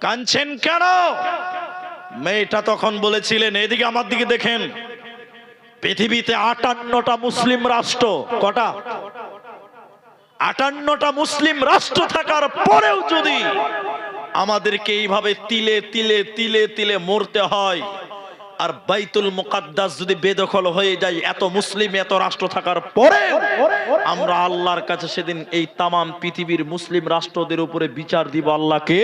কাঁদছেন কেন? মেয়েটা তখন বলেছিলেন, এদিকে আমার দিকে দেখেন। পৃথিবীতে আটান্নটা মুসলিম রাষ্ট্র। কটা? আটান্নটা মুসলিম রাষ্ট্র থাকার পরেও যদি আমাদেরকে এইভাবে তিলে তিলে তিলে তিলে মরতে হয় আর বাইতুল মুকাদ্দাস যদি বেদখল হয়ে যায়, এত মুসলিম, এত রাষ্ট্র থাকার পরে আমরা আল্লাহর কাছে সেদিন এই তামাম পৃথিবীর মুসলিম রাষ্ট্রদের উপরে বিচার দিব আল্লাহকে,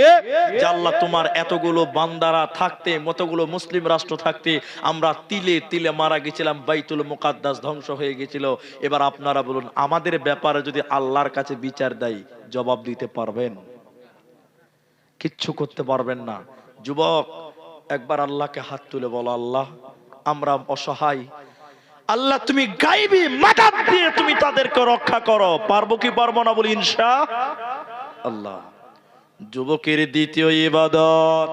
যে আল্লাহ তোমার এতগুলো বান্দারা থাকতে, মতগুলো মুসলিম রাষ্ট্র থাকতে, আমরা তিলে তিলে মারা গেছিলাম, বাইতুল মুকাদ্দাস ধ্বংস হয়ে গেছিল। এবার আপনারা বলুন, আমাদের ব্যাপারে যদি আল্লাহর কাছে বিচার দেয়, জবাব দিতে পারবেন? কিচ্ছু করতে পারবেন না। যুবক একবার আল্লাহকে হাত তুলে বলো, আল্লাহ, আমরা অসহায়। আল্লাহ, তুমি গাইবি মাদাত দিয়ে তুমি তাদেরকে রক্ষা করো। পারব কি পারব না বলি, ইনশা আল্লাহ। যুবকের দ্বিতীয় ইবাদত।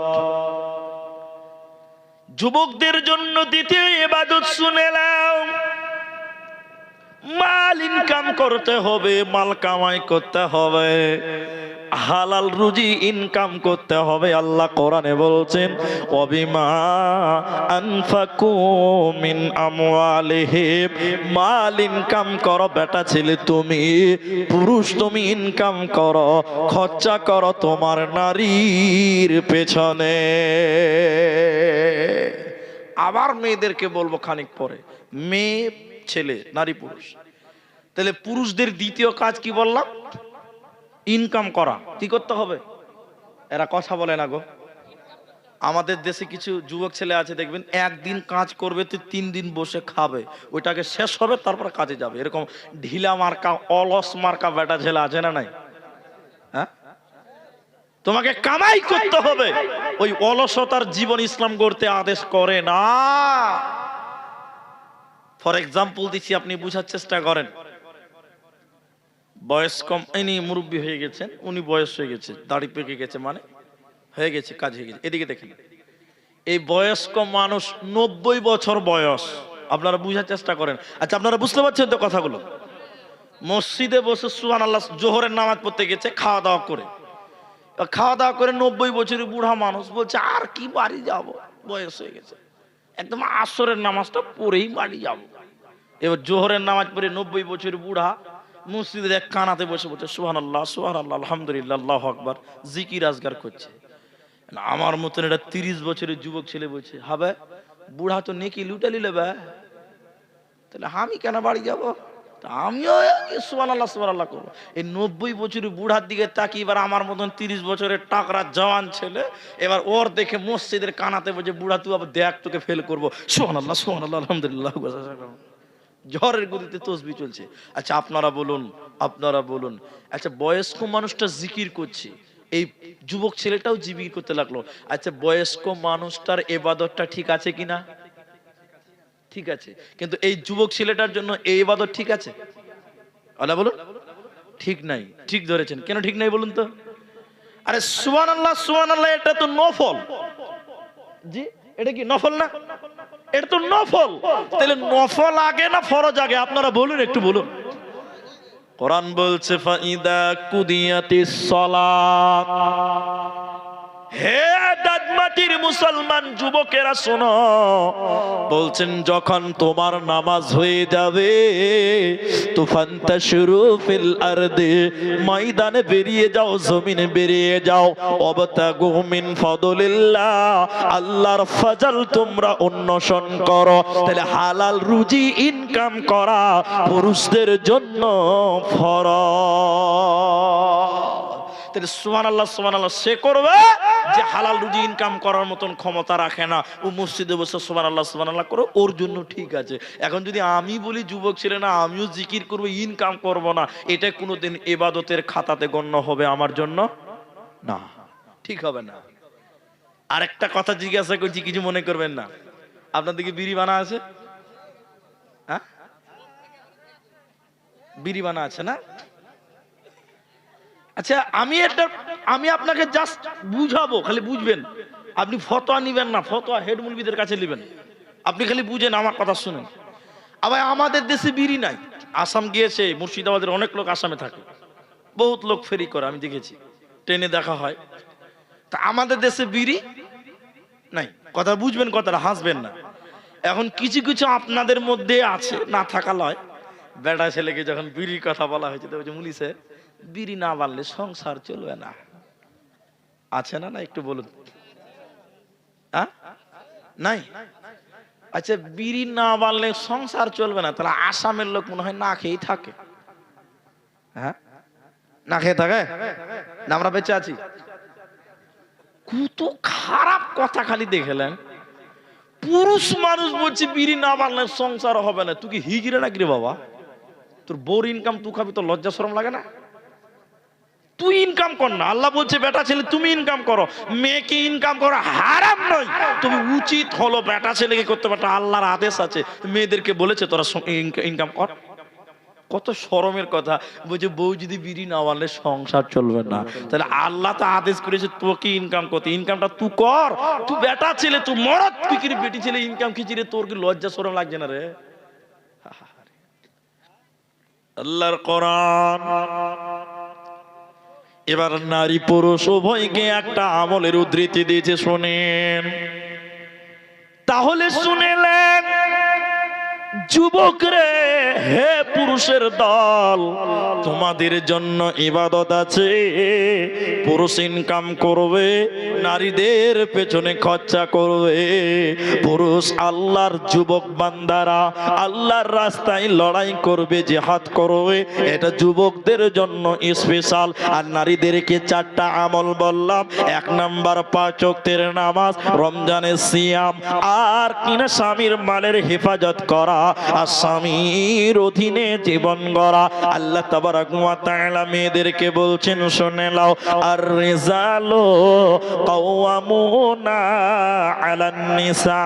যুবকদের জন্য দ্বিতীয় ইবাদত শুনে নাও। মাল ইনকাম করতে হবে, মাল কামাই করতে হবে। হালাল রুজি ইনকাম করতে হবে, আল্লাহ কোরআনে বলছেন, অবিমা আনফাকু মিন আমওয়ালিহিম। মাল ইনকাম করো বেটা ছেলে তুমি, পুরুষ তুমি ইনকাম করো, খরচা করো তোমার নারীর পেছনে। আবার মেয়েদেরকে বলব খানিক পরে, মেয়ে, ছেলে, নারী, পুরুষ। তাহলে পুরুষদের দ্বিতীয় কাজ কি বললাম? ইনকাম করা, কি করতে হবে? এরা কথা বলে না গো। আমাদের দেশে কিছু যুবক ছেলে আছে, দেখবেন, একদিন কাজ করবে, তো তিন দিন বসে খাবে। ওইটাকে শেষ হবে, তারপর কাজে যাবে। এরকম ঢিলা মার্কা, অলস মার্কা বেটা ছেলে আছে না নাই? হ্যাঁ? তোমাকে কামাই করতে হবে। ওই অলসতার জীবন ইসলাম করতে আদেশ করে না। ফর এক্সাম্পল দিচ্ছি আপনি বুঝার চেষ্টা করেন। বয়স কম, ইনি মুরব্বী হয়ে গেছেন, উনি বয়স হয়ে গেছে, দাড়ি পেকে গেছে মানে হয়ে গেছে, কাজ হয়ে গেছে। এদিকে দেখেন, এই বয়স্ক মানুষ নব্বই বছর বয়স। আপনারা বুঝার চেষ্টা করেন। আচ্ছা আপনারা বুঝতে পারছেন তো কথাগুলো? মসজিদে বসে সুহান আল্লাহ জোহরের নামাজ পড়তে গেছে, খাওয়া দাওয়া করে। খাওয়া দাওয়া করে নব্বই বছরের বুড়া মানুষ বলছে, আর কি বাড়ি যাব? বয়স হয়ে গেছে। একদম আসরের নামাজটা পড়েই বাড়ি যাব। এবার জোহরের নামাজ পড়ে নব্বই বছরের বুড়া মসজিদের এক কানাতে বসে বলছে সুহান আল্লাহ সুহান আল্লাহ আলহামদুলিল্লাহ, আল্লাহ আকবার, জিকির আজগার করছে। আমার মতন এটা তিরিশ বছরের যুবক ছেলে বলছে হবে বুড়া তো নেকি লুটে নিলে বে। তাহলে আমি কেন বাড়ি যাব? তা আমিও সুবান আল্লাহ সুবান আল্লাহ করব। এই নব্বই বছরের বুড়ার দিকে তাকিয়ে এবার আমার মতন তিরিশ বছরের টাকরা জওয়ান ছেলে, এবার ওর দেখে মসজিদের কানাতে বলছে বুড়া, তুই আবার দেখ, তোকে ফেল করব। সোহান আল্লাহ সোহান আল্লাহ আলহামদুলিল্লাহ ঝড়ের গতিতে তসবি চলছে। আচ্ছা আপনারা বলুন আপনারা বলুন। আচ্ছা বয়স্ক মানুষটা জিকির করছে। এই যুবক ছেলেটাও জিকির করতে লাগল। আচ্ছা বয়স্ক মানুষটার এবাদতটা ঠিক আছে কিনা? ঠিক আছে। কিন্তু এই যুবক ছেলেটার জন্য এই এবাদত ঠিক আছে? আল্লাহ বলুন, ঠিক নাই। ঠিক ধরেছেন। কেন ঠিক নাই বলুন তো? আরে সুবান আল্লাহ সুবান আল্লাহ এটা তো নফল। জি, এটা কি নফল না? এটা তো নফল। তাহলে নফল আগে না ফরজ আগে? আপনারা বলুন একটু বলুন। কোরআন বলছে ফাইদা কুদিয়াতি সলা হে দাদমাটির মুসলমান যুবকেরা শোনো। বলছেন, যখন তোমার নামাজ হয়ে যাবে তুফানটা শুরু ময়দানে বেরিয়ে যাও, জমিনে বেরিয়ে যাও। অবতাগু মিন ফদলিল্লাহ, আল্লাহর ফজল তোমরা অন্বেষণ করো। তাহলে হালাল রুজি ইনকাম করা পুরুষদের জন্য ফরজ। তাহলে সুমান আল্লাহ সুমান আল্লাহ সে করবে যে হালাল রুজি ইনকাম করার মতন ক্ষমতা রাখে না। ও মসজিদে বসে সুমান আল্লাহ সুমান আল্লাহ করো ওর জন্য ঠিক আছে। এখন যদি আমি বলি যুবক ছেলে না, আমিও জিকির করব ইনকাম করব না, এটা কোনোদিন এবাদতের খাতাতে গণ্য হবে আমার জন্য? না। ঠিক হবে না। আরেকটা কথা জিজ্ঞাসা করছি, কিছু মনে করবেন না। আপনার দিকে বিড়ি বানা আছে? হ্যাঁ? বিড়ি বানা আছে না? আচ্ছা আমি এটা, আমি আপনাকে জাস্ট বুঝাবো, খালি বুঝবেন। আপনি ফতোয়া নিবেন না, ফতোয়া হেড মুলবিদের কাছে নেবেন। আপনি খালি বুঝেন, আমার কথা শুনেন। আবার আমাদের দেশে বিড়ি নাই। আসাম গিয়েছে, মুর্শিদাবাদের অনেক লোক আসামে থাকে। বহুত লোক ফেরি করে, আমি দেখেছি। ট্রেনে দেখা হয়। তা আমাদের দেশে বিড়ি নাই। কথা বুঝবেন, কথাটা হাসবেন না। এখন কিছু কিছু আপনাদের মধ্যে আছে, না থাকা লয়। বেটা ছেলেকে যখন বিড়ির কথা বলা হয়েছে তো মুলিশে, বিড়ি না বানলে সংসার চলবে না। আছে না না একটু বলুন? নাই? আচ্ছা বিড়ি না বানলে সংসার চলবে না, তাহলে আসামের লোক মনে হয় না খেয়েই থাকে। হ্যাঁ? না খেয়ে থাকে? না আমরা বেঁচে আছি। কত খারাপ কথা খালি দেখলেন। পুরুষ মানুষ বলছে, বিড়ি না বানলে সংসার হবে না। তুই কি হিগিরে নাকি রে বাবা? তোর বউর ইনকাম তুই খাবি, তোর লজ্জা, শরম লাগে না? তুই ইনকাম কর না। আল্লাহ বলছে, বেটা ছেলে, তুমি ইনকাম করো। মেয়েকে ইনকাম করো হারাম নয়। তুমি উচিত হলো বেটা ছেলেকে করতে পারতো আল্লাহর আদেশ আছে। মেয়েদেরকে বলেছে, তোরা ইনকাম কর। কত শরমের কথা। বলছে, বউ যদি বিড়ি না বানলে সংসার চলবে না। তাহলে আল্লাহ তো আদেশ করেছে, তোকে ইনকাম করতে। ইনকামটা তুই কর। তুই বেটা ছেলে, তুই মরদ। কি বেটি ছেলে ইনকাম খিচিরে তোর কি লজ্জা, শরম লাগছে না রে? আল্লাহর কোরআন। এবার নারী পুরুষ উভয়কে একটা আমলের উদ্ধৃতি দিয়েছে শোনেন। তাহলে শুনেলেন যুবক রে হে পুরুষের দল, তোমাদের জন্য ইবাদত আছে। পুরুষ ইনকাম করবে, নারীদের পেছনে খরচা করবে। পুরুষ আল্লাহর যুবক বান্দারা আল্লাহর রাস্তায় লড়াই করবে, জেহাদ করবে। এটা যুবকদের জন্য স্পেশাল আর নারীদেরকে চারটা আমল বললাম। এক নাম্বার পাঁচ নামাজ, রমজানের সিয়াম। আর কিনা স্বামীর মালের হেফাজত করা। আর অধীনে জীবন গড়া। আল্লাহ তাবারাক ওয়া তাআলা মেয়েদেরকে বলছেন, শুনে নাও আর রিজালু কাওয়ামুনা আলান নিসা।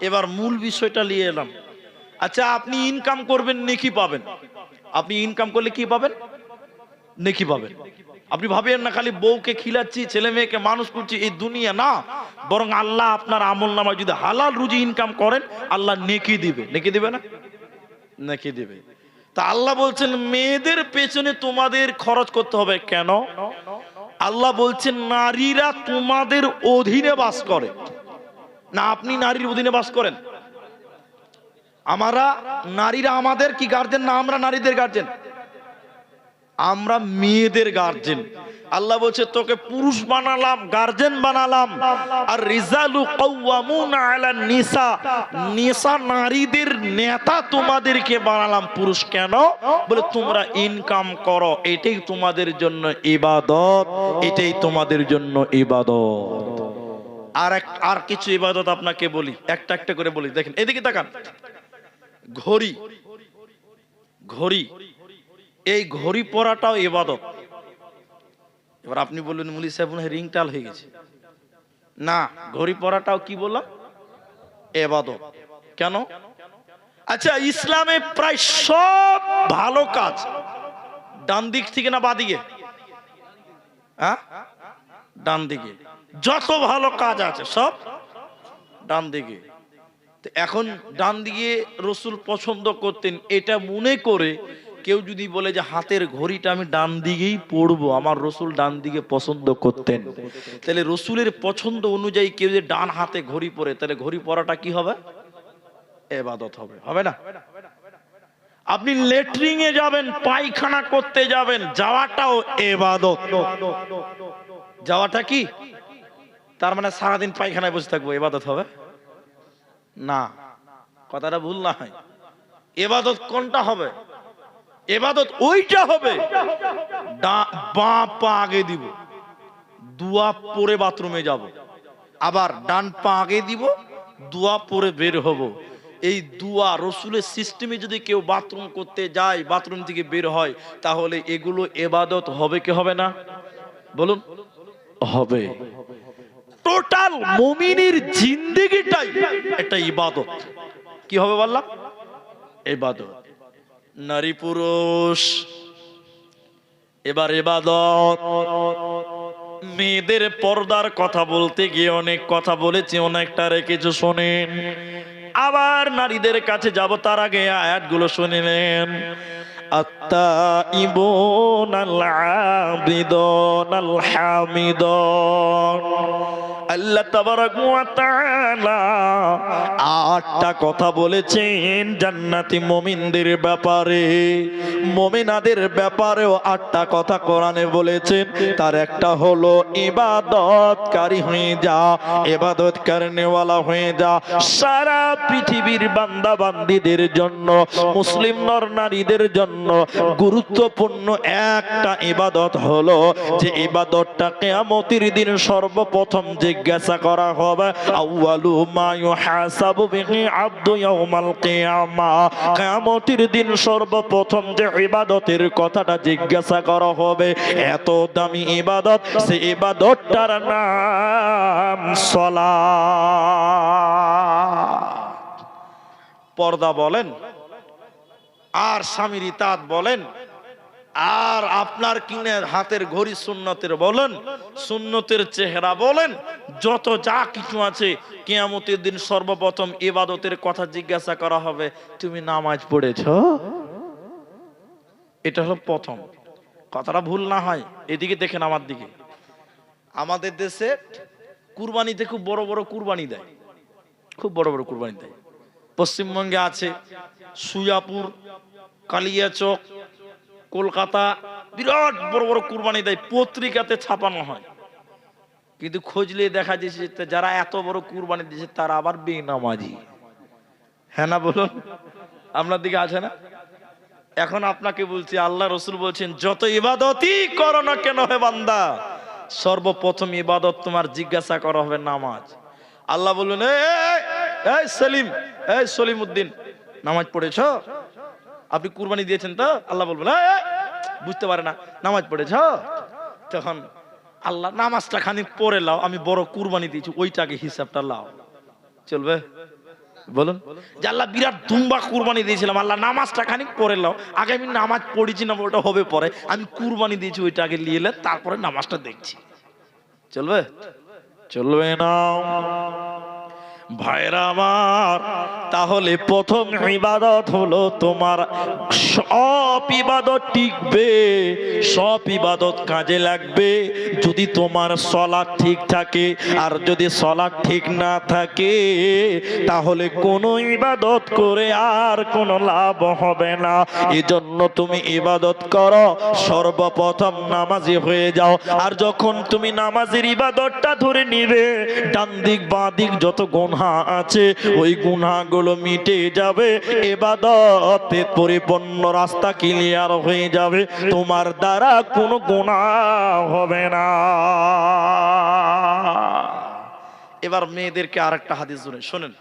এবার মূল বিষয়টা নিয়ে এলাম। আচ্ছা আপনি ইনকাম করবেন, নেকি পাবেন? আপনি ইনকাম করলে কি পাবেন? নেকি পাবেন। আপনি ভাবেন না, খালি বউকে খিলাচ্ছি, ছেলে মেয়েকে মানুষ করছি, এই দুনিয়া না। বরং আল্লাহ আপনার আমল নামায় যদি হালাল রুজি ইনকাম করেন, আল্লাহ নেকি দিবে। নেকি দিবে না? নেকি দিবে। তা আল্লাহ বলছেন, মেয়েদের পেছনে তোমাদের খরচ করতে হবে কেন? আল্লাহ বলছেন, নারীরা তোমাদের অধীনে বাস করে। না, আপনি নারীর অধীনে বাস করেন। আমরা, নারীরা আমাদের কি গার্জেন না আমরা নারীদের গার্জেন আমরা মেয়েদের গার্জেন আল্লাহ বলছে, তোকে পুরুষ বানালাম গার্জেন বানালাম। আর রিজালু কাওয়ামুনা আলা নিসা। নিসা নারীদের নেতা তোমাদেরকে বানালাম। পুরুষ কেন? বলে, তোমরা ইনকাম করো। এটাই তোমাদের জন্য ইবাদত। এটাই তোমাদের জন্য ইবাদত। আর এক, আর কিছু ইবাদত আপনাকে বলি। একটা একটা করে বলি। দেখেন, এদিকে তাকান। ঘড়ি। ঘড়ি। এই ঘড়ি পরাটাও এবাদত এবার আপনি বললেন মুলি সাহেব রিংটাল হয়ে গেছে। না, ঘড়ি পরাটাও কি বললাম? এবাদত কেন? আচ্ছা ইসলামে প্রায় সব ভালো কাজ ডান দিক থেকে না বাদিকে হ্যাঁ ডান দিকে। যত ভালো কাজ আছে, সব ডান দিকে। এখন ডান দিকে রসুল পছন্দ করতেন, এটা মনে করে কেউ যদি বলে যে হাতের ঘড়িটা আমি ডান দিকেই পড়ব, আমার রসুল ডান দিকে পছন্দ করতেন। তাহলে রসুলের পছন্দ অনুযায়ী কেউ যে ডান হাতে ঘড়ি পরে, তাহলে ঘড়ি পরাটা কি হবে? এবাদত হবে। হবে না? আপনি লেটরিং এ যাবেন, পায়খানা করতে যাবেন, যাওয়াটাও এবাদত। যাওয়াটা কি? তার মানে সারাদিন পায়খানায় বসে থাকব, এবাদত হবে? না। কথাটা ভুল না হয়। এবাদত কোনটা হবে? এবাদত ওইটা হবে। বাঁ পা আগে দিব, দুয়া পরে বাথরুমে যাব। আবার ডান পা আগে দিব, দুয়া পরে বের হব। এই দুয়া রসুলের সিস্টেমে যদি কেউ বাথরুম করতে যায়, বাথরুম থেকে বের হয়, তাহলে এগুলো এবাদত হবে কি হবে না? বলুন, হবে। টোটাল মুমিনের জিন্দেগিটাই একটা ইবাদত। কি হবে বললাম? ইবাদত। নারী পুরুষ, এবার এবার মেয়েদের পর্দার কথা বলতে গিয়ে অনেক কথা বলেছি, অনেকটা কিছু শোনেন। আবার নারীদের কাছে যাব, তার আগে আয়াতগুলো শুনিলেন। আত্মা আল্লাহ আটটা কথা বলেছেন জান্নাতি মুমিনদের ব্যাপারে। মুমিনাদের ব্যাপারেও আটটা কথা কোরআনে বলেছেন। তার একটা হলো, ইবাদতকারী হয়ে যা করনেওয়ালা হয়ে যা। সারা পৃথিবীর বান্দা বান্দীদের জন্য, মুসলিম নর নারীদের জন্য গুরুত্বপূর্ণ একটা ইবাদত হলো যে ইবাদতটা কিয়ামতের দিন সর্বপ্রথম জিজ্ঞাসা করা হবে, আউয়ালু মা ইউহাসাবু বিহি আবদু ইয়াউমাল কিয়ামা। কিয়ামতের দিন সর্বপ্রথম যে ইবাদতের কথাটা জিজ্ঞাসা করা হবে, এত দামি ইবাদত সে ইবাদতটার নাম সালাত পর্দা বলেন, আর স্বামীর ইতাত বলেন আর আপনার কিনে হাতের ঘড়ি সুন্নতের বলেন, সুন্নতের চেহারা বলেন, যত যা কিছু আছে, কেয়ামতের দিন সর্বপ্রথম ইবাদতের কথা জিজ্ঞাসা করা হবে, তুমি নামাজ পড়েছ? এটা হলো প্রথম। কথাটা ভুল না হয়, এদিকে দেখেন আমার দিকে। আমাদের দেশে কুরবানিতে খুব বড় বড় কুরবানি দেয়। খুব বড় বড় কুরবানি দেয়। পশ্চিমবঙ্গে আছে সুয়াপুর, কালিয়াচক কলকাতা বিরাট বড় বড় কুরবানি দেয় পত্রিকাতে ছাপানো হয়। কিন্তু খোঁজলে দেখা যাচ্ছে যারা এত বড় কুরবানি দিয়েছে তারা আবার বেনামাজি। হ্যাঁ না বলুন? আপনার দিকে আছে না? এখন আপনাকে বলছি আল্লাহ রসুল বলছেন যত ইবাদতই করো না কেন হে বান্দা সর্বপ্রথম ইবাদত তোমার জিজ্ঞাসা করা হবে নামাজ। আল্লাহ বললেন "এই, এই, এই সেলিম এই সলিম উদ্দিন নামাজ পড়েছ? আপনি কুরবানি দিয়েছেন তো? আল্লাহ বলবেন "এই, এই, বুঝতে পারে না নামাজ পড়েছ? তখন আল্লাহ নামাজটা খানিক পড়ে লাও আমি বড় কুরবানি দিয়েছি ওইটাকে হিসাবটা লাও। চলবে? বলুন। যে আল্লাহ বিরাট দুম্বা কুরবানি দিয়েছিলাম আল্লাহ নামাজটা খানিক পড়ে লাও আগে আমি নামাজ পড়েছি না ওটা হবে পরে আমি কুরবানি দিয়েছি ওইটা আগে নিয়ে তারপরে নামাজটা দেখছি। চলবে? চলবে না। ভাইরা আমার, তাহলে প্রথম ইবাদত হলো তোমার সব ইবাদত টিকবে, সব ইবাদত কাজে লাগবে। যদি তোমার সলাদ ঠিক থাকে আর যদি সলাদ ঠিক না থাকে, তাহলে কোনো ইবাদত করে আর কোনো লাভ হবে না। এজন্য তুমি ইবাদত করো, সর্বপ্রথম নামাজি হয়ে যাও। আর যখন তুমি নামাজের ইবাদতটা ধরে নিবে ডান দিক বাঁ দিক যত গুণা আছে, ওই গুণাগুলো মিটে যাবে, এবাদতে পরিপূর্ণ রাস্তা ক্লিয়ার হয়ে যাবে, তোমার দ্বারা কোনো গুণা হবে না। এবার মেয়েদেরকে আরেকটা হাদিস শুনে শোনেন।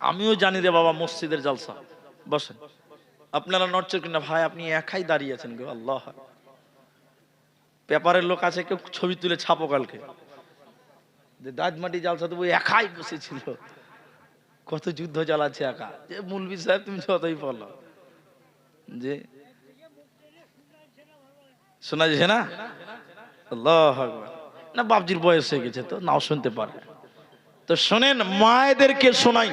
আমিও জানি রে বাবা মসজিদের জালসা। বসেন। আপনারা নড়ছেন কিনা? ভাই, আপনি একাই দাঁড়িয়ে আছেন গো, আল্লাহ। পেপারের লোক আছে, কেউ ছবি তুলে ছাপো কালকে। যে দাজমাটি জালসা তো ওই একাই বসেছিল কত যুদ্ধ চালাচ্ছে একা। যে মুলবি সাহেব, তুমি যতই বলো। যে শোনা যাচ্ছে না। না বাবজির বয়স হয়ে গেছে তো, নাও শুনতে পারে। তো শোনেন, মায়েদেরকে শোনাই।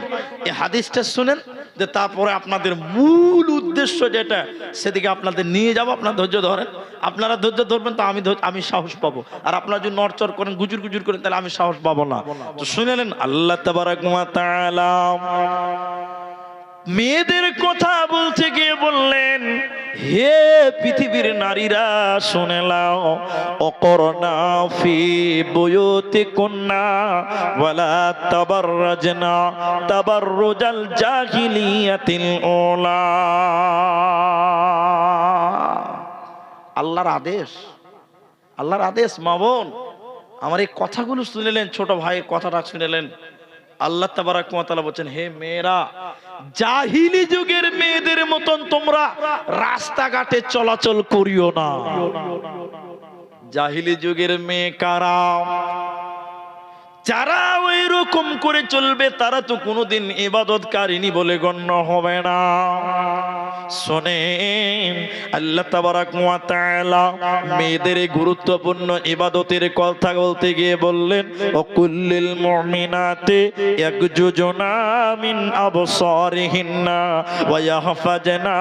এই হাদিসটা শুনেন, যে তারপরে আপনাদের মূল উদ্দেশ্য যেটা, সেদিকে আপনাদের নিয়ে যাব, আপনার ধৈর্য ধরেন। আপনারা ধৈর্য ধরবেন, তো আমি আমি সাহস পাবো। আর আপনারা যদি নরচর করেন, গুজুর গুজুর করেন, তাহলে আমি সাহস পাবো না। তো শুনে নেন, আল্লাহ তাবারাক মেয়েদের কথা বলতে গিয়ে বললেন, হে পৃথিবীর নারীরা, শুনে লাও অকরনা ফি বয়তে কন্যা ওয়ালা তাবাররাজনা তাবাররুজাল জাহিলিয়াতিল ওলা আল্লাহর আদেশ আল্লাহর আদেশ মা বোন আমার এই কথাগুলো শুনেলেন, ছোট ভাইয়ের কথাটা শুনেলেন। আল্লাহ তাবারাক ওয়া তাআলা বলছেন, হে মেয়েরা, জাহিলি যুগের মেয়েদের মতন তোমরা রাস্তাঘাটে চলাচল করিও না। জাহিলি যুগের মেয়ে কারা? যারা ওই রকম করে চলবে, তারা তো কোনোদিন ইবাদতকারিনী বলে গণ্য হবে না। শোনেন, আল্লাহ তাবারাক তাআলা মেয়েদের গুরুত্বপূর্ণ ইবাদতের কথা বলতে গিয়ে বললেন ও কুল্লিল মুমিনাতি ইয়াকজুজুনা মিন আবসারিহিন্না ওয়া ইয়াহফাজনা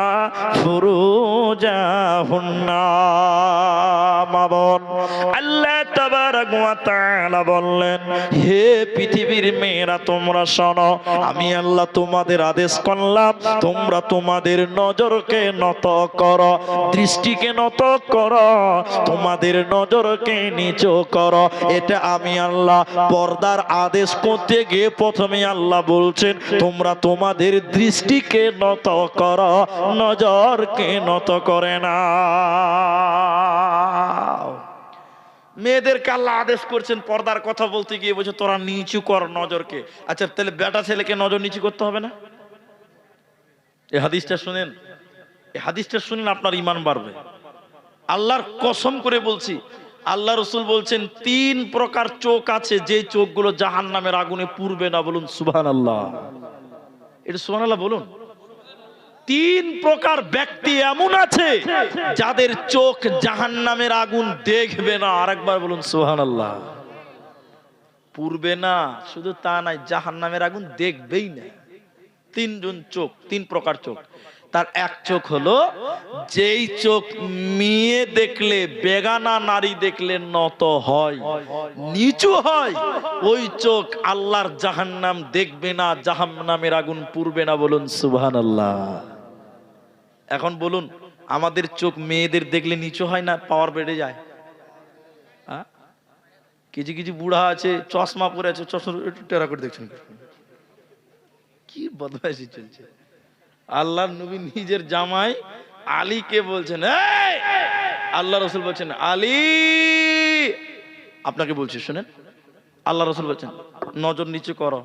ফুরুজাহুন্না। মাবন আল্লাহ বললেন, হে পৃথিবীর মেয়েরা, তোমরা শোনো, আমি আল্লাহ তোমাদের আদেশ করলাম, তোমরা তোমাদের নজরকে নত দৃষ্টিকে নত তোমাদের নজরকে নিচু এটা আমি আল্লাহ পর্দার আদেশ করতে গিয়ে প্রথমে আল্লাহ বলছেন, তোমরা তোমাদের দৃষ্টিকে নত করো, নজরকে নত করে না মেয়েদেরকে আল্লাহ আদেশ করছেন পর্দার কথা বলতে গিয়ে বলছে, তোরা নিচু কর নজরকে। আচ্ছা তাহলে বেটা ছেলেকে নজর নিচু করতে হবে না? এই হাদিসটা শুনেন। এই হাদিসটা শুনেন আপনার ইমান বাড়বে। আল্লাহর কসম করে বলছি, আল্লাহ রসুল বলছেন, তিন প্রকার চোখ আছে যে চোখগুলো জাহান নামের আগুনে পুড়বে না। বলুন সুবহান আল্লাহ এটা সুবহান আল্লাহ বলুন। তিন প্রকার ব্যক্তি এমন আছে যাদের চোখ জাহান নামের আগুন দেখবে না। আরেকবার বলুন সোহান আল্লাহ পূর্বে না, শুধু তা নাই জাহান নামের আগুন দেখবেই না। তিনজন চোখ, তিন প্রকার চোখ। তার এক চোখ হলো, যেই চোখ মেয়ে দেখলে, বেগানা নারী দেখলে নত হয়, নিচু হয়, ওই চোখ আল্লাহর জাহান্নাম দেখবে না, জাহান্নামের আগুন পুরবে না বলুন সুবহান আল্লাহ এখন বলুন, আমাদের চোখ মেয়েদের দেখলে নিচু হয় না পাওয়ার বেড়ে যায়? হ্যাঁ? কিছু কিছু বুড়া আছে, চশমা পরে আছে চশমা একটু টেরা করে দেখছেন। কি বদমাইশি চলছে? আল্লাহ নবী নিজের জামাই আলীকে বলছেন! আল্লাহ রসুল বলছেন, আলী! আপনাকে বলছি, শুনেন। আল্লাহ রসুল বলছেন, নজর নিচু করো।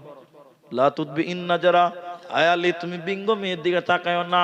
লা তুদবি ইন্না যারা আয়ালি, তুমি বিঙ্গ মেয়ের দিকে তাকায়ও না।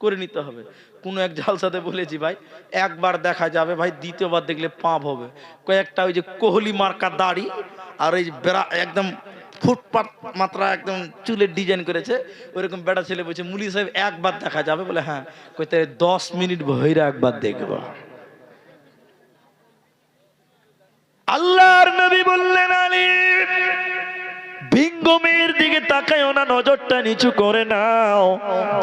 করে নিতে হবে। কোনো এক জালসাতে বলেছি, ভাই, একবার দেখা যাবে, ভাই, দ্বিতীয়বার দেখলে পাপ হবে। কয়েকটা ওই যে কোহলি মার্কা দাড়ি আর ওই বেড়া, একদম ফুটপাত মাত্রা একদম চুলের ডিজাইন করেছে। ওইরকম বেটা ছেলে বলছে, মুলি সাহেব, একবার দেখা যাবে? বলে হ্যাঁ। কইতে দশ মিনিট ভৈরা একবার দেখব। আল্লাহর নবী বললেন আলী দিকে তাকায়ও না, নজরটা নিচু করে নাও।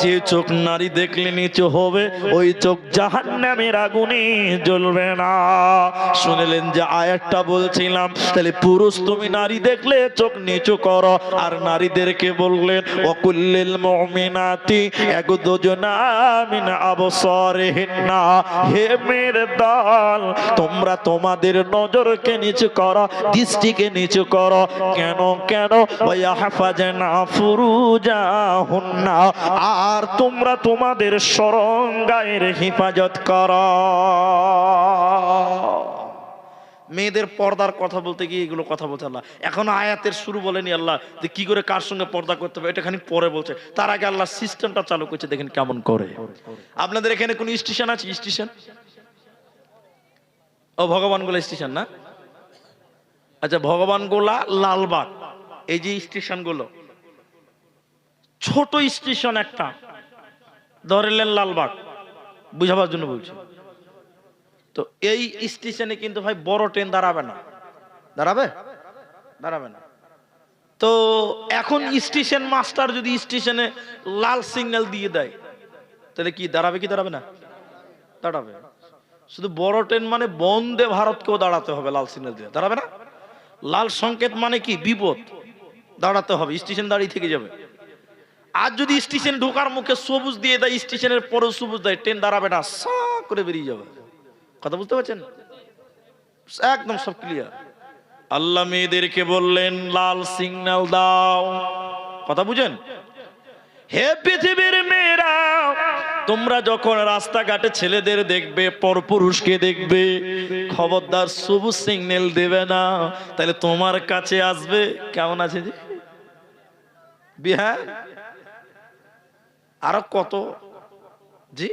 যে চোখ নারী দেখলে নিচু হবে, ওই চোখ জাহান নামের আগুনে জ্বলবে না। শুনলেন যে আয়াতটা বলছিলাম, তাহলে পুরুষ তুমি নারী দেখলে চোখ নিচু করো, আর নারীদেরকে বললেন, অকুল্লিল মুমিনাতি এক দুজনা মিন আবসারিহিন্না। হে মেয়ের দল, তোমরা তোমাদের নজরকে নিচু করো, দৃষ্টিকে নিচু করো। কেন কেন? ফুরুজাহুন্না, আর তোমরা তোমাদের সরঙ্গায়ের হেফাজত করো। মেয়েদের পর্দার কথা বলতে গিয়ে এগুলো কথা বলছে আল্লাহ। এখন আয়াতের শুরু বলেনি আল্লাহ যে কি করে কার সঙ্গে পর্দা করতে হবে, এটা পরে বলছে। তার আগে আল্লাহ সিস্টেমটা চালু করছে, দেখেন কেমন করে। আপনাদের এখানে কোন স্টেশন আছে? স্টেশন? ও, ভগবানগোলা স্টেশন না? আচ্ছা ভগবানগোলা লালবাগ। এই যে স্টেশনগুলো ছোট স্টেশন একটা। ধরেলেন লালবাগ। বুঝাবার জন্য বলছি। তো এই স্টেশনে কিন্তু ভাই বড় ট্রেন দাঁড়াবে না। দাঁড়াবে? দাঁড়াবে না। তো এখন স্টেশন মাস্টার যদি স্টেশনে লাল সিগন্যাল দিয়ে দেয়, তাহলে কি দাঁড়াবে কি দাঁড়াবে না? দাঁড়াবে। শুধু বড় ট্রেন মানে বন্দে ভারতকেও দাঁড়াতে হবে লাল সিগন্যাল দিয়ে। দাঁড়াবে না? লাল সংকেত মানে কি? বিপদ। দাঁড়াতে হবে। স্টেশন দাঁড়িয়ে থেকে যাবে। আর যদি স্টেশন ঢোকার মুখে সবুজ দিয়ে দেয়, স্টেশনের পরেও সবুজ দেয়, ট্রেন দাঁড়াবে না, সা করে বেরিয়ে যাবে। কথা বুঝতে পারছেন? একদম সব ক্লিয়ার আল্লাহ মেয়েদেরকে বললেন, লাল সিগন্যাল দাও। কথা বুঝেন? হে পৃথিবীর মেয়েরা, তোমরা যখন রাস্তাঘাটে ছেলেদের দেখবে, পরপুরুষকে দেখবে, খবরদার সবুজ সিগন্যাল দেবে না, তাহলে তোমার কাছে আসবে? কেমন আছে বিহার? আরও কত? জি?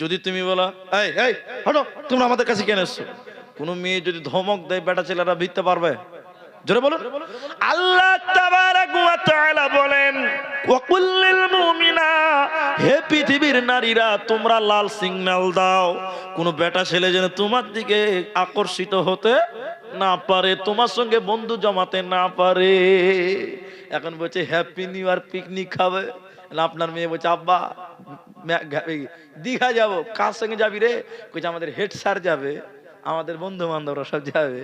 যদি তুমি বলো, এই এই, হটো, তোমরা আমাদের কাছে কেন এসছো? কোন মেয়ে যদি ধমক দেয়, বেটা ছেলেরা ভিড়তে পারবে? জোরে বলুন। আল্লাহ তাবারাক ওয়া তাআলা বলেন ওয়াকুল্লিল মুমিনা, হে পৃথিবীর নারীরা, তোমরা লাল সিগন্যাল দাও। কোন বেটা ছেলে যেন তোমার দিকে আকর্ষিত হতে না পারে, তোমার সঙ্গে বন্ধু জমাতে না পারে। এখন বলছে হ্যাপি নিউ ইয়ার পিকনিক খাবে। আপনার মেয়ে বলছে, আব্বা দীঘা যাব, কার সঙ্গে যাবি রে? কইছে, আমাদের হেড স্যার যাবে, আমাদের বন্ধু বান্ধবরা সব যাবে।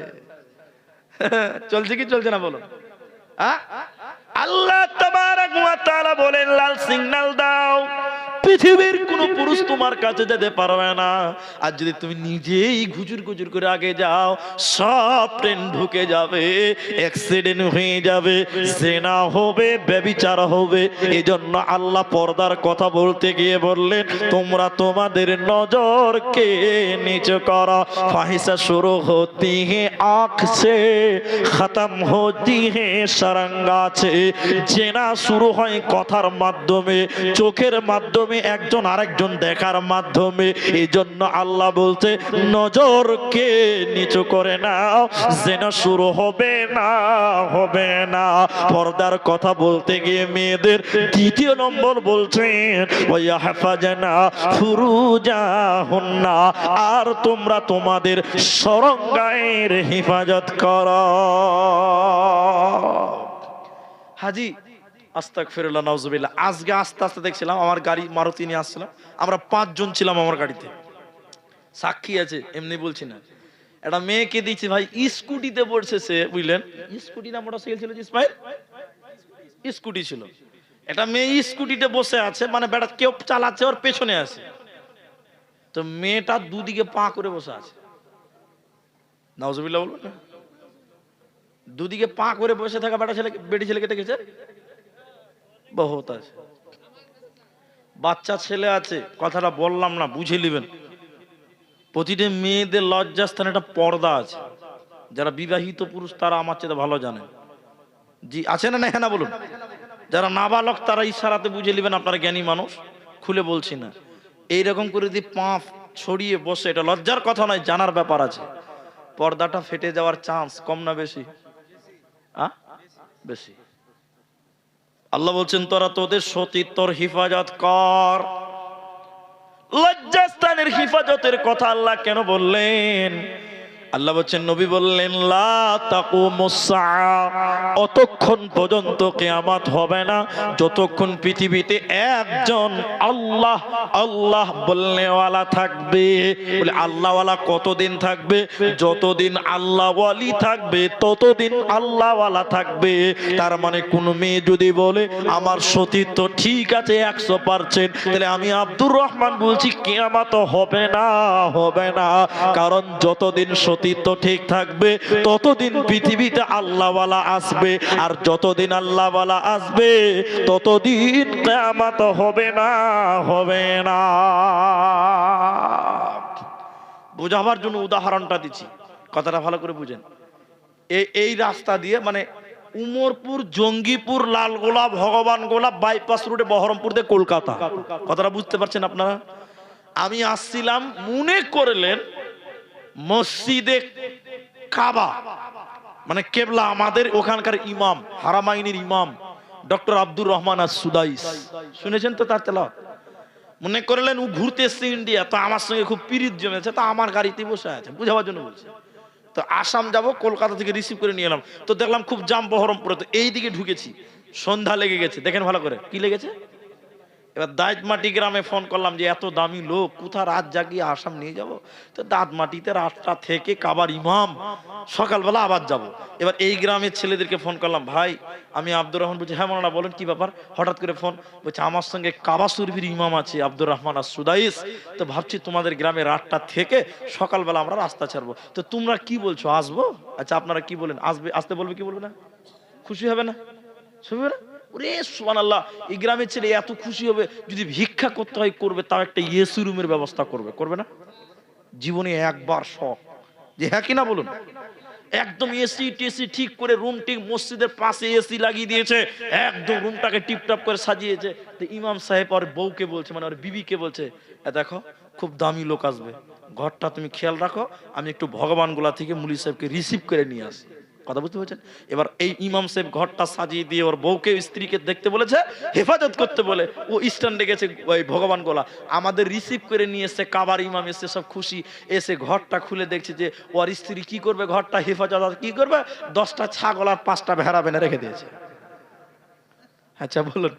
চলছে কি চলছে না বলো? আল্লাহ বলেন, লাল সিগন্যাল দাও। পৃথিবীর কোন পুরুষ তোমার কাছে যেতে পারবে না। আর যদি তুমি নিজেই ঘুজুর ঘুজুর করে আগে যাও সব ট্রেন ঢুকে যাবে অ্যাক্সিডেন্ট হয়ে যাবে জেনা হবে ব্যবিচার হবে। এজন্য আল্লাহ পর্দার কথা বলতে গিয়ে বললেন তোমরা তোমাদের নজরকে নিচু করো? ফাহিসা শুরু হতি হে আঁখ সে খতম হতি হে সারাঙ্গা আছে জেনা শুরু হয় কথার মাধ্যমে চোখের মাধ্যমে একজন আরেকজন দেখার মাধ্যমে এই জন্য আল্লাহ বলছে নজরকে নিচু করে নাও, যেন শুরু হবে না হবে না। পর্দার কথা বলতে গিয়ে মেয়েদের দ্বিতীয় নম্বর বলছেন ওয়া হাফাজানা ফুরুজাহুন্না, আর তোমরা তোমাদের সরঙ্গায়ের হেফাজত করো। হাজি আস্তাক ফিরুল্লাহ নাউজুবিল্লাহ। আজকে আস্তে আস্তে দেখছিলাম আমার গাড়ি, মারুতি নিয়ে আসছিলাম আমরা পাঁচজন ছিলাম আমার গাড়িতে। সাক্ষী আছে, এমনি বলছি না। একটা মেয়েকে দিচ্ছি, ভাই, স্কুটিতে পড়ছে সে, বুঝলেন? স্কুটি না, মোটরসাইকেল ছিল স্কুটি ছিল। একটা মেয়ে স্কুটিতে বসে আছে মানে বেটা কেউ চালাচ্ছে, ওর পেছনে আছে। তো মেয়েটা দুদিকে পা করে বসে আছে। নাউজুবিল্লাহ বলবেন? না দুদিকে পা করে বসে থাকা বেটা ছেলে বেটি ছেলেকে দেখেছে? বহুত আছে। বাচ্চা ছেলে আছে, কথাটা বললাম না, বুঝে নেবেন। প্রতিটি মেয়েদের লজ্জাস্থানে একটা পর্দা আছে। যারা বিবাহিত পুরুষ, তারা আমার চেয়ে ভালো জানেন জি, আছে না হ্যাঁ না, বলুন। যারা নাবালক, তারা ইশারাতে বুঝে নেবেন আপনারা জ্ঞানী মানুষ। খুলে বলছি না। এইরকম করে যদি পাঁপ ছড়িয়ে বসে, এটা লজ্জার কথা নয়, জানার ব্যাপার আছে। পর্দাটা ফেটে যাওয়ার চান্স কম না বেশি? আ? বেশি। আল্লাহ বলছেন তোরা তোদের সতীত্বর হিফাজত কর। লজ্জাস্থানের হিফাজতের কথা আল্লাহ কেন বললেন? আল্লাহ বলছেন, নবী বললেন। অতক্ষণ পর্যন্ত কেয়ামত হবে না। যতক্ষণ পৃথিবীতে একজন আল্লাহ আল্লাহ বলনেওয়ালা থাকবে, বলে আল্লাহওয়ালা কতদিন থাকবে? যতদিন আল্লাহওয়ালি থাকবে, ততদিন আল্লাহওয়ালা থাকবে। তার মানে কোন মেয়ে যদি বলে, আমার সতীত্ব ঠিক আছে একশো পার্সেন্ট তাহলে আমি আব্দুর রহমান বলছি, কেয়ামত হবে না হবে না। কারণ যতদিন সতীত্ব ঠিক থাকবে, ততদিন পৃথিবীতে আল্লাহওয়ালা আসবে। আর যতদিন আল্লাহওয়ালা আসবে, ততদিন কেয়ামত হবে না হবে না। বোঝাবার জন্য উদাহরণটা দিচ্ছি। কথাটা ভালো করে বুঝেন। এই এই রাস্তা দিয়ে মানে উমরপুর, জঙ্গিপুর লালগোলা ভগবান গোলা বাইপাস রুটে বহরমপুর দিয়ে কলকাতা। কথাটা বুঝতে পারছেন আপনারা? আমি আসছিলাম, মনে করলেন মসজিদে কাবা। মানে কেবলা আমাদের ওখানকার ইমাম, হারামাইনির ইমাম, ডক্টর আব্দুর রহমান আর সুদাইস শুনেছেন তো তার তেলাওয়াত? মনে করলেন ও ঘুরতে এসছে ইন্ডিয়া, তো আমার সঙ্গে খুব পিরিত জমেছে, তো আমার গাড়িতে বসে আছে, বুঝাবার জন্য বলছে। তো আসাম যাব, কলকাতা থেকে রিসিভ করে নিয়ে এলাম। তো দেখলাম খুব জাম বহরমপুরে, তো এই দিকে ঢুকেছি, সন্ধ্যা লেগে গেছে, দেখেন ভালো করে, কি লেগেছে? এবার দাঁতমাটি গ্রামে ফোন করলাম যে, এত দামি লোক, কোথা রাত জাগিয়ে আসাম নিয়ে যাব? তো দাঁতমাটিতে রাতটা থেকে কাবার ইমাম, সকালবেলা আবার যাব। এবার এই গ্রামের ছেলেদেরকে ফোন করলাম, ভাই, আমি আব্দুর রহমান বলছি হ্যাঁ মনে বলেন কি ব্যাপার? হঠাৎ করে ফোন, বলছে, আমার সঙ্গে কাবা শরীফের ইমাম আছে আব্দুর রহমান আর সুদাইস। তো ভাবছি তোমাদের গ্রামে রাতটা থেকে সকালবেলা আমরা রাস্তা ছাড়বো। তো তোমরা কি বলছো, আসব? আচ্ছা আপনারা কি বলেন? আসবে, আসতে বলবে কি বলবে না? খুশি হবে না? শুনবে না? ওরে সুবান আল্লাহ এই গ্রামের ছেলে এত খুশি হবে, যদি ভিক্ষা করতে হয়, করবে, তাও একটা এসি রুমের ব্যবস্থা করবে করবে না? জীবনে একবার শখ। যে হ্যাঁ কিনা বলুন? একদম এসি টেসি ঠিক করে রুম ঠিক মসজিদের পাশে এসি লাগিয়ে দিয়েছে, একদম রুমটাকে টিপটপ করে সাজিয়েছে। তো ইমাম সাহেব আর বউকে বলছে মানে ওর বিবিকে বলছে দেখো, খুব দামি লোক আসবে। ঘরটা তুমি খেয়াল রাখো, আমি একটু ভগবানগুলা থেকে মুলি সাহেবকে রিসিভ করে নিয়ে আসি। কথা বুঝতে পারছেন? এবার এই ইমাম সাহেব ঘরটা সাজিয়ে দিয়ে ওর বউকে স্ত্রীকে দেখতে বলেছে হেফাজত করতে বলে ও স্ট্যান্ডে গেছে ওই ভগবান গোলা। আমাদের রিসিভ করে নিয়ে এসছে কাবার ইমাম এসে সব খুশি। এসে ঘরটা খুলে দেখছে যে ওর স্ত্রী কি করবে? ঘরটা হেফাজত কি করবে? দশটা ছাগল আর পাঁচটা ভেড়া বেনে রেখে দিয়েছে। আচ্ছা বলুন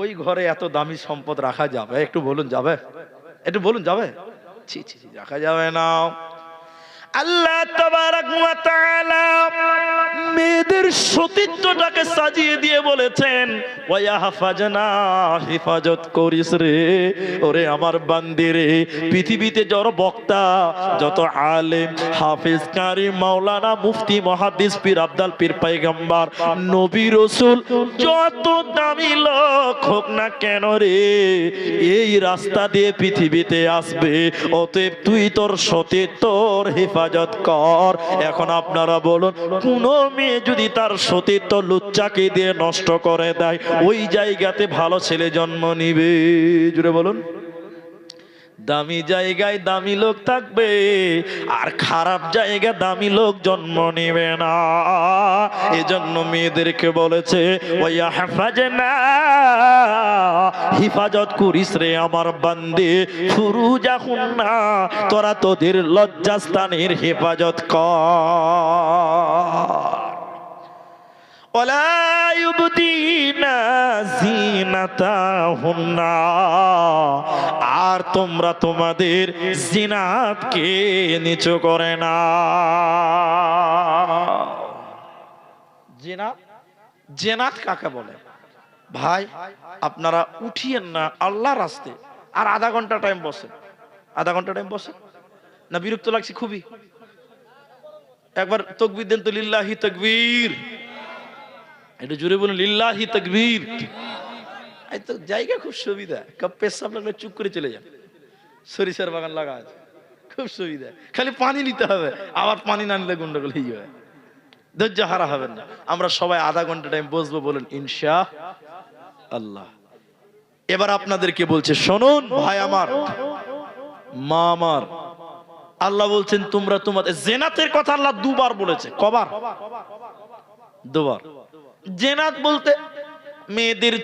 ওই ঘরে এত দামি সম্পদ রাখা যাবে? একটু বলুন যাবে? একটু বলুন যাবে? ছি ছি, রাখা যাবে না। আল্লাহ মেয়েদের সতীত্বটাকে সাজিয়ে দিয়ে বলেছেন, ওয়া হাফাজনা হেফাজত করিস রে, ওরে আমার বান্দি রে। পৃথিবীতে যত বক্তা, যত আলেম, হাফেজ, কারি, মাওলানা, মুফতি, মহাদিস, পীর আব্দাল, পীর পাইগাম্বার, নবী, রসুল, যত দামি লোক হোক না কেন রে, এই রাস্তা দিয়ে পৃথিবীতে আসবে, অতএব তুই তোর সতে তোর হেফাজত কর। এখন আপনারা বলুন কোন মেয়ে যদি তার সতীত্ব লুচ্চাকে দিয়ে নষ্ট করে দেয়, ওই জায়গাতে ভালো ছেলে জন্ম নিবে। জুড়ে বলুন। দামি জায়গায় দামি লোক থাকবে, আর খারাপ জায়গায় দামি লোক জন্ম নিবে না। এজন্য মেয়েদেরকে বলেছে হেফাজনা হিফাজত করিস রে আমার বান্দে শুরু যখন না তোরা তোদের লজ্জাস্থানের হেফাজত কর। ولا يبدين زينتهن আর তোমরা তোমাদের জিনাতকে নিচু করে না জিনাত জেনাত কাকে বলে ভাই আপনারা উঠিয়েন না আল্লাহ রাস্তে আর আধা ঘন্টা টাইম বসেন আধা ঘন্টা টাইম বসেন না বিরক্ত লাগছে খুবই একবার তকবির দেন তো লিল্লাহি তকবীর একটু জোরে বলুন, লিল্লাহি তাকবীর। এই তো জায়গা খুব সুবিধা। কাপ পেশাব লাগলে চুপ করে চলে যান। সরিষার বাগান লাগা আছে। খুব সুবিধা। খালি পানি নিতে হবে। আবার পানি না নিলে গন্ডগোল হয়ে যাবে। ধৈর্য হারা হবেন না। আমরা সবাই আধা ঘণ্টা টাইম বসবো, বলুন ইনশা আল্লাহ এবার আপনাদেরকে বলছে, শুনুন, ভাই আমার, মা আমার, আল্লাহ বলছেন, তোমরা তোমাদের জেনাতের কথা আল্লাহ দুবার বলেছে। কবার? দুবার। জেনাত বলতে মেয়েদের